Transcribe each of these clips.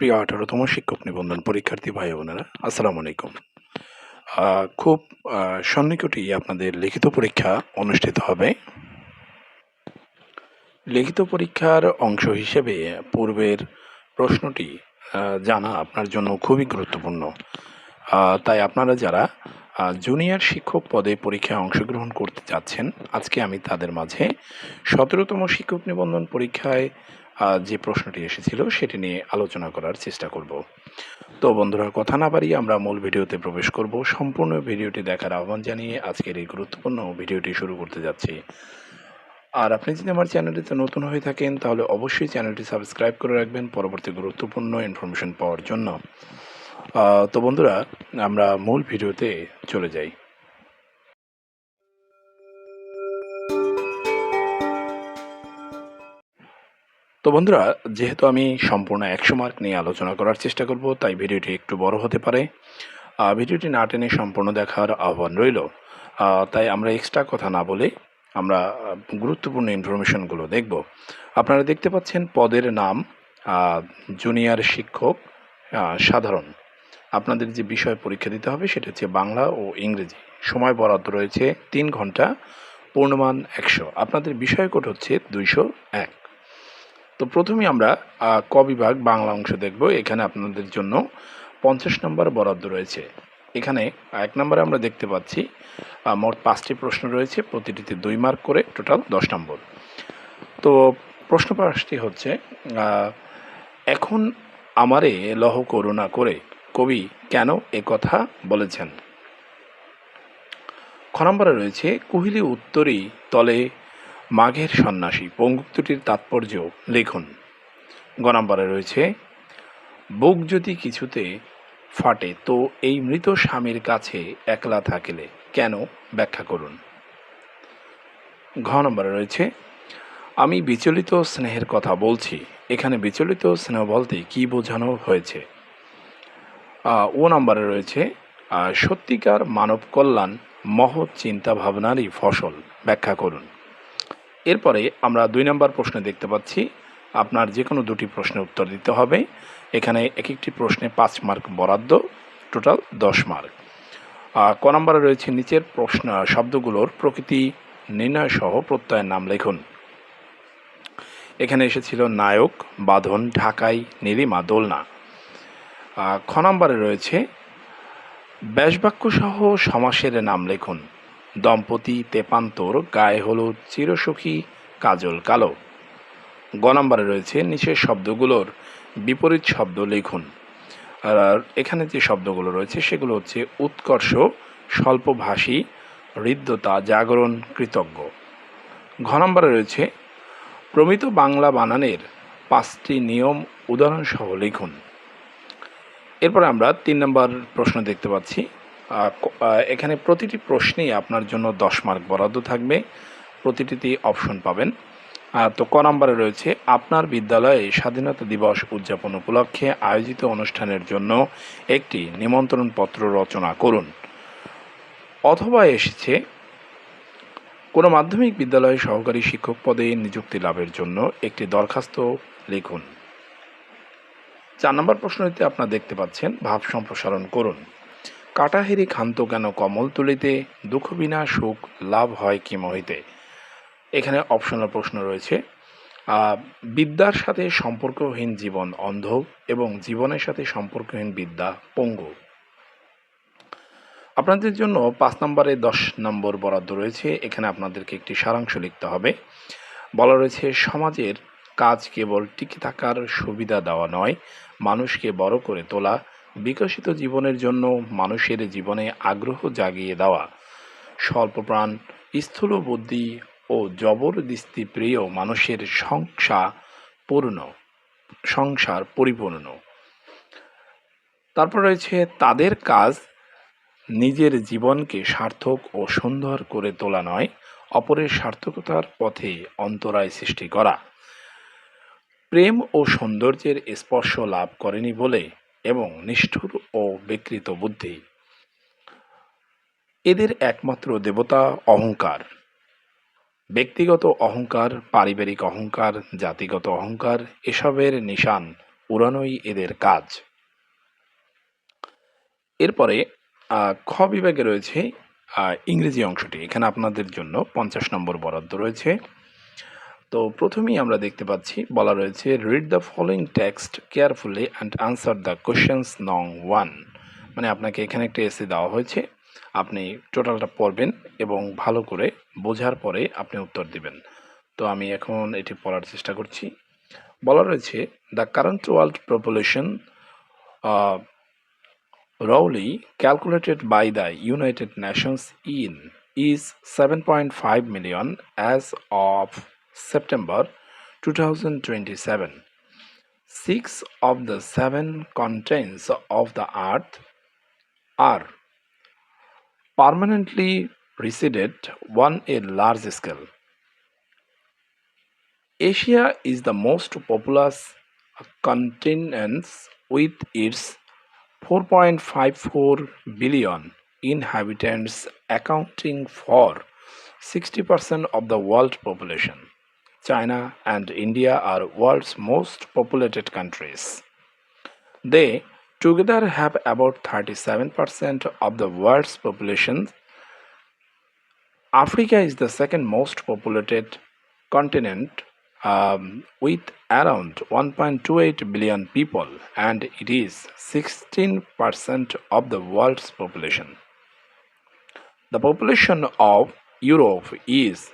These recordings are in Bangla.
প্রিয় আঠারোতম শিক্ষক নিবন্ধন পরীক্ষার্থী ভাই বোনেরা, আসসালামু আলাইকুম। খুব সন্নিকটেই আপনাদের লিখিত পরীক্ষা অনুষ্ঠিত হবে। লিখিত পরীক্ষার অংশ হিসেবে পূর্বের প্রশ্নটি জানা আপনার জন্য খুবই গুরুত্বপূর্ণ। তাই আপনারা যারা জুনিয়র শিক্ষক পদে পরীক্ষায় অংশগ্রহণ করতে যাচ্ছেন, আজকে আমি তাদের মাঝে সতেরোতম শিক্ষক নিবন্ধন পরীক্ষায় যে প্রশ্নটি এসেছিল সেটি নিয়ে আলোচনা করার চেষ্টা করব। তো বন্ধুরা, কথা না বাড়িয়ে আমরা মূল ভিডিওতে প্রবেশ করব। সম্পূর্ণ ভিডিওটি দেখার আহ্বান জানিয়ে আজকের এই গুরুত্বপূর্ণ ভিডিওটি শুরু করতে যাচ্ছি। আর আপনি যদি আমার চ্যানেলটিতে নতুন হয়ে থাকেন, তাহলে অবশ্যই চ্যানেলটি সাবস্ক্রাইব করে রাখবেন পরবর্তী গুরুত্বপূর্ণ ইনফরমেশন পাওয়ার জন্য। তো বন্ধুরা, আমরা মূল ভিডিওতে চলে যাই। তো বন্ধুরা, যেহেতু আমি সম্পূর্ণ একশো মার্ক নিয়ে আলোচনা করার চেষ্টা করব, তাই ভিডিওটি একটু বড় হতে পারে। ভিডিওটি না টেনে সম্পূর্ণ দেখার আহ্বান রইল। তাই আমরা এক্সট্রা কথা না বলে আমরা গুরুত্বপূর্ণ ইনফরমেশনগুলো দেখব। আপনারা দেখতে পাচ্ছেন পদের নাম জুনিয়র শিক্ষক সাধারণ। আপনাদের যে বিষয় পরীক্ষা দিতে হবে সেটা হচ্ছে বাংলা ও ইংরেজি। সময় বরাদ্দ রয়েছে তিন ঘণ্টা, পূর্ণমান একশো। আপনাদের বিষয় কোড হচ্ছে দুইশো এক। তো প্রথমেই আমরা ক বিভাগ বাংলা অংশ দেখব। এখানে আপনাদের জন্য পঞ্চাশ নম্বর বরাদ্দ রয়েছে। এখানে এক নম্বরে আমরা দেখতে পাচ্ছি মোট পাঁচটি প্রশ্ন রয়েছে, প্রতিটিতে দুই মার্ক করে টোটাল দশ নম্বর। তো প্রশ্ন পাঁচটি হচ্ছে এখন আমারে লহ করুণা করে কবি কেন এ কথা বলেছেন? খ নম্বরে রয়েছে, কুহিলি উত্তরী তলে মাঘের সন্ন্যাসী পঙ্গুক্তটির তাৎপর্য লিখুন। গ নম্বরে রয়েছে, বুক যদি কিছুতে ফাটে, তো এই মৃত স্বামীর কাছে একলা থাকিলে কেন ব্যাখ্যা করুন? ঘ নম্বরে রয়েছে, আমি বিচলিত স্নেহের কথা বলছি। এখানে বিচলিত স্নেহ বলতে কি বোঝানো হয়েছে? ও নম্বরে রয়েছে সত্যিকার মানব কল্যাণ মহৎ চিন্তা ভাবনারই ফসল, ব্যাখ্যা করুন। এরপরে আমরা দুই নম্বর প্রশ্নে দেখতে পাচ্ছি, আপনার যে কোনো দুটি প্রশ্নের উত্তর দিতে হবে। এখানে এক একটি প্রশ্নে পাঁচ মার্ক বরাদ্দ, টোটাল দশ মার্ক। ক নম্বরে রয়েছে নিচের প্রশ্ন, শব্দগুলোর প্রকৃতি নির্ণয় সহ প্রত্যয়ের নাম লিখুন। এখানে এসেছিল নায়ক, বাঁধন, ঢাকাই, নীলিমা, দোলনা। খ নম্বরে রয়েছে, ব্যাসবাক্য সহ সমাসের নাম লিখুন। দম্পতি তেপান্তর, গায়ে হলুদ, চিরসখী, কাজল কালো। গ নম্বরে রয়েছে নিচের শব্দগুলোর বিপরীত শব্দ লিখুন। আর এখানে যে শব্দগুলো রয়েছে, সেগুলো হচ্ছে উৎকর্ষ, স্বল্পভাষী, হৃদ্যতা, জাগরণ, কৃতজ্ঞ। ঘ নম্বরে রয়েছে প্রমিত বাংলা বানানের পাঁচটি নিয়ম উদাহরণসহ লিখুন। এরপরে আমরা তিন নম্বর প্রশ্ন দেখতে পাচ্ছি। এখানে প্রতিটি প্রশ্নেই আপনার জন্য দশ মার্ক বরাদ্দ থাকবে। প্রতিটিতেই অপশন পাবেন। তো ক নম্বরে রয়েছে, আপনার বিদ্যালয়ে স্বাধীনতা দিবস উদযাপন উপলক্ষে আয়োজিত অনুষ্ঠানের জন্য একটি নিমন্ত্রণ পত্র রচনা করুন। অথবা এসেছে, কোনো মাধ্যমিক বিদ্যালয়ে সহকারী শিক্ষক পদে নিযুক্তি লাভের জন্য একটি দরখাস্ত লিখুন। চার নম্বর প্রশ্নটিতে আপনারা দেখতে পাচ্ছেন, ভাব সম্প্রসারণ করুন। কাটাহেরি খান্ত কেন কমল তুলিতে দুঃখ বিনা সুখ লাভ হয় কি মহিতে? এখানে অপশনাল প্রশ্ন রয়েছে। বিদ্যার সাথে সম্পর্কহীন জীবন অন্ধ এবং জীবনের সাথে সম্পর্কহীন বিদ্যা পঙ্গু। আপনাদের জন্য পাঁচ নম্বরে দশ নম্বর বরাদ্দ রয়েছে। এখানে আপনাদেরকে একটি সারাংশ লিখতে হবে। বলা রয়েছে, সমাজের কাজ কেবল টিকে থাকার সুবিধা দেওয়া নয়, মানুষকে বড় করে তোলা বিকশিত জীবনের জন্য মানুষের জীবনে আগ্রহ জাগিয়ে দেওয়া, স্বল্পপ্রাণ, স্থূল বুদ্ধি ও জবরদস্তি প্রিয় মানুষের সংসার পূর্ণ, সংসার পরিপূর্ণ। তারপর রয়েছে তাদের কাজ, নিজের জীবনকে সার্থক ও সুন্দর করে তোলা নয়, অপরের সার্থকতার পথে অন্তরায় সৃষ্টি করা। প্রেম ও সৌন্দর্যের স্পর্শ লাভ করেনি বলে এবং নিষ্ঠুর ও বিকৃত বুদ্ধি। এদের একমাত্র দেবতা অহংকার। ব্যক্তিগত অহংকার, পারিবারিক অহংকার, জাতিগত অহংকার, এসবের নিশান উড়ানোই এদের কাজ। এরপরে খ বিভাগে রয়েছে ইংরেজি অংশটি। এখানে আপনাদের জন্য পঞ্চাশ নম্বর বরাদ্দ রয়েছে। তো প্রথমেই আমরা দেখতে পাচ্ছি, বলা রয়েছে read the following text carefully and answer the questions no one মানে আপনাকে এখানে একটা এসে দেওয়া হয়েছে, আপনি টোটালটা পড়বেন এবং ভালো করে বোঝার পরে আপনি উত্তর দিবেন। তো আমি এখন এটি পড়ার চেষ্টা করছি। বলা রয়েছে the current world population roughly calculated by the United Nations in is 7.5 million as of September 2027. Six of the seven continents of the earth are permanently resided on a large scale. Asia is the most populous continent with its 4.54 billion inhabitants, accounting for 60% of the world population. China and India are world's most populated countries. They together have about 37% of the world's population. Africa is the second most populated continent um, with around 1.28 billion people, and it is 16% of the world's population. The population of Europe is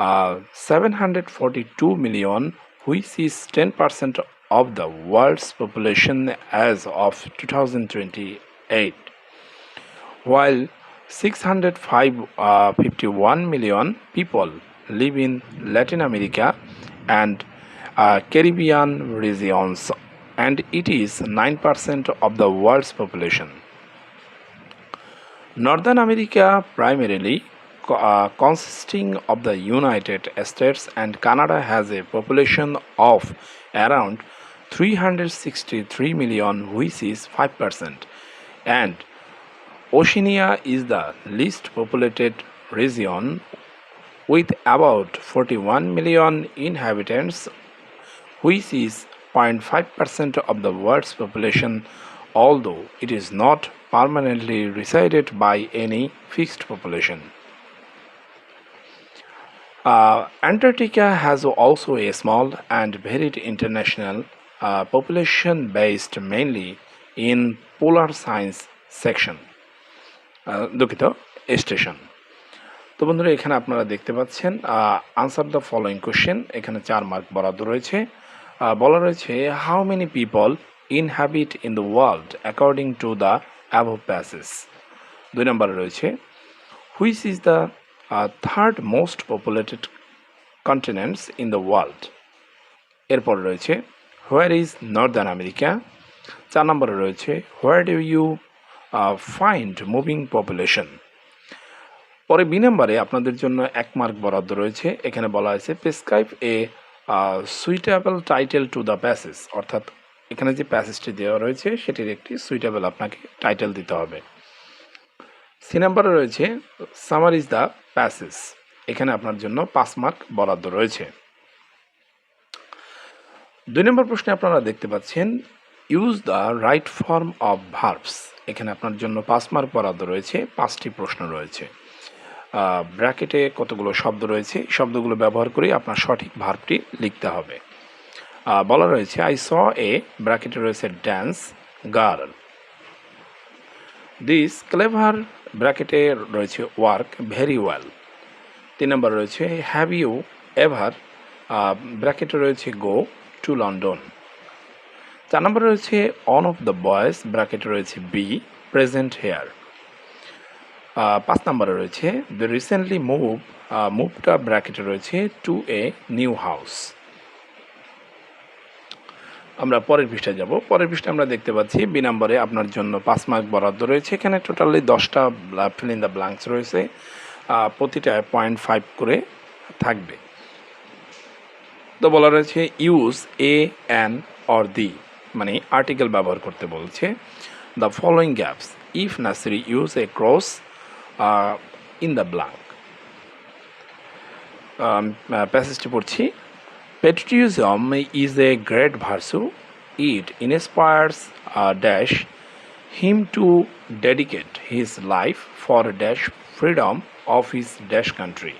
uh, 742 million, which is 10% of the world's population as of 2028, while 651 uh, million people live in Latin America and uh, Caribbean regions, and it is 9% of the world's population. Northern America, primarily uh, consisting of the United States and Canada, has a population of around 363 million, which is 5%, and Oceania is the least populated region with about 41 million inhabitants, which is 0.5% of the world's population, although it is not permanently resided by any fixed population. Uh, Antarctica has also a small and varied international uh, population based mainly in polar science section. Ah, দুঃখিত স্টেশন তো বন্ধুরা এখানে আপনারা দেখতে পাচ্ছেন আনসার দ্য ফলোয়িং কোশ্চেন এখানে চার মার্ক বরাদ্দ রয়েছে। আহ, বলা রয়েছে how many people inhabit in the world according to the above passage দুই নম্বরে রয়েছে which is the third most populated continents in the world এরপর রয়েছে হোয়ার ইজ নর্দার্ন আমেরিকা চার নম্বরে রয়েছে where do you find moving population পরে বি নম্বরে আপনাদের জন্য এক মার্ক বরাদ্দ রয়েছে, এখানে বলা হয়েছে prescribe a suitable title to the passage অর্থাৎ এখানে যে প্যাসেজটি দেওয়া রয়েছে, সেটির একটি সুইটেবল আপনাকে টাইটেল দিতে হবে। সি নাম্বারে রয়েছে সামার ইজ দ্য প্যাসেজ এখানে আপনার জন্য পাঁচ মার্ক বরাদ্দ রয়েছে। দুই নম্বর প্রশ্নে আপনারা দেখতে পাচ্ছেন use the right form of verbs এখানে আপনার জন্য পাঁচ মার্ক বরাদ্দ রয়েছে, পাঁচটি প্রশ্ন রয়েছে। ব্র্যাকেটে কতগুলো শব্দ রয়েছে শব্দগুলো ব্যবহার করে আপনার সঠিক ভার্বটি লিখতে হবে। বলা রয়েছে আই স এ ব্র্যাকেটে রয়েছে ড্যান্স গার্ল দিস ক্লেভার ব্র্যাকেটে রয়েছে ওয়ার্ক ভেরি ওয়েল তিন নম্বর রয়েছে হ্যাভ ইউ এভার ব্র্যাকেটে রয়েছে গো টু লন্ডন চার নম্বরে রয়েছে অন অফ দ্য বয়েস ব্র্যাকেটে রয়েছে বি প্রেজেন্ট হেয়ার পাঁচ নম্বরে রয়েছে দ্য রিসেন্টলি মুভ মুভটা ব্র্যাকেটে রয়েছে টু এ নিউ হাউস আমরা পরের পৃষ্ঠায় যাব। পরের পৃষ্ঠায় আমরা দেখতে পাচ্ছি বি নম্বরে আপনার জন্য পাঁচ মার্ক বরাদ্দ রয়েছে। এখানে টোটালি দশটা ফিল ইন দ্য ব্ল্যাঙ্কস রয়েছে। আহ, প্রতিটা পয়েন্ট ফাইভ করে থাকবে। তো বলা রয়েছে use a an or the মানে আর্টিকেল ব্যবহার করতে বলছে। The following gaps if necessary use a cross in the blank প্যাসেজটি পড়ছি। Patriotism is a great virtue it inspires uh, dash him to dedicate his life for dash freedom of his dash country.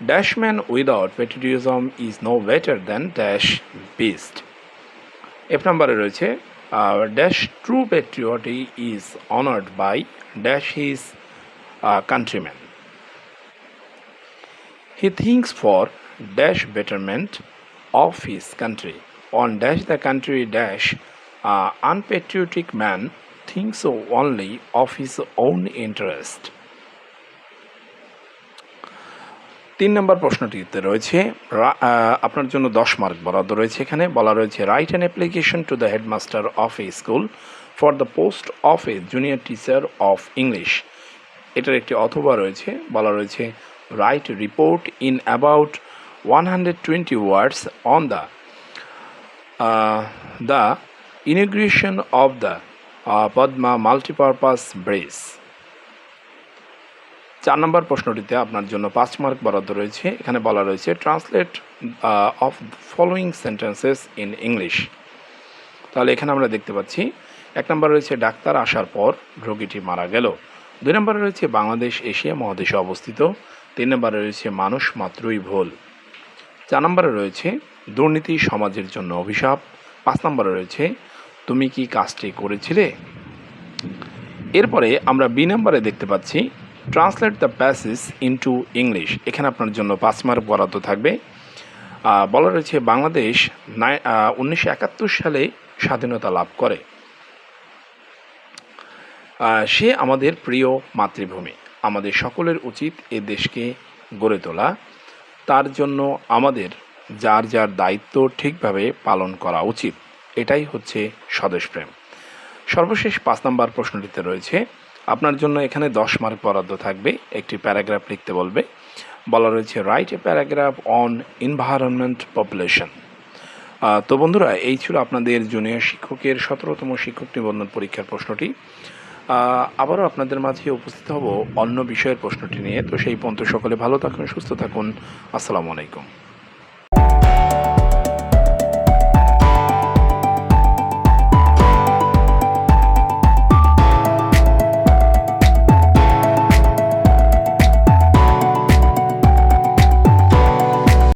Dashman without patriotism is no better than dash beast. F নাম্বারে রয়েছে dash true patriot is honoured by dash his countryman he thinks for dash betterment of his country on dash the country dash unpatriotic man thinks only of his own interest তিন নম্বর প্রশ্নটিতে রয়েছে আপনার জন্য দশ মার্ক বরাদ্দ রয়েছে এখানে। বলা রয়েছে write an application to the headmaster of a school for the post of a junior teacher of English এটার একটি অথবা রয়েছে। বলা রয়েছে write report in about one hundred twenty words on the the inauguration of the Padma multipurpose bridge চার নম্বর প্রশ্নটিতে আপনার জন্য পাঁচ মার্ক বরাদ্দ রয়েছে। এখানে বলা রয়েছে translate of following sentences in English তাহলে এখানে আমরা দেখতে পাচ্ছি, এক নম্বর রয়েছে, ডাক্তার আসার পর রোগীটি মারা গেল। দুই নম্বরে রয়েছে, বাংলাদেশ এশিয়া মহাদেশে অবস্থিত। তিন নম্বরে রয়েছে, মানুষ মাত্রই ভুল। চার নম্বরে রয়েছে দুর্নীতি সমাজের জন্য অভিশাপ। পাঁচ নম্বরে রয়েছে, তুমি কি কাজটি করেছিলে? এরপরে আমরা বি নম্বরে দেখতে পাচ্ছি translate the passage into English এখানে আপনার জন্য পাঁচ মার্ক বরাদ্দ থাকবে। বলা রয়েছে, বাংলাদেশ উনিশশো একাত্তর সালে স্বাধীনতা লাভ করে। সে আমাদের প্রিয় মাতৃভূমি। আমাদের সকলের উচিত এ দেশকে গড়ে তোলা। তার জন্য আমাদের যার যার দায়িত্ব ঠিকভাবে পালন করা উচিত। এটাই হচ্ছে স্বদেশপ্রেম। সর্বশেষ পাঁচ নম্বর প্রশ্নটিতে রয়েছে, আপনার জন্য এখানে দশ মার্ক বরাদ্দ থাকবে, একটি প্যারাগ্রাফ লিখতে বলবে। বলা রয়েছে write a paragraph on environment population তো বন্ধুরা, এই ছিল আপনাদের জুনিয়র শিক্ষকের সতেরোতম শিক্ষক নিবন্ধন পরীক্ষার প্রশ্নটি। আবারও আপনাদের মাঝে উপস্থিত হব অন্য বিষয়ের প্রশ্নটি নিয়ে। তো সেই পর্যন্ত সকলে ভালো থাকুন, সুস্থ থাকুন। আসসালামু আলাইকুম।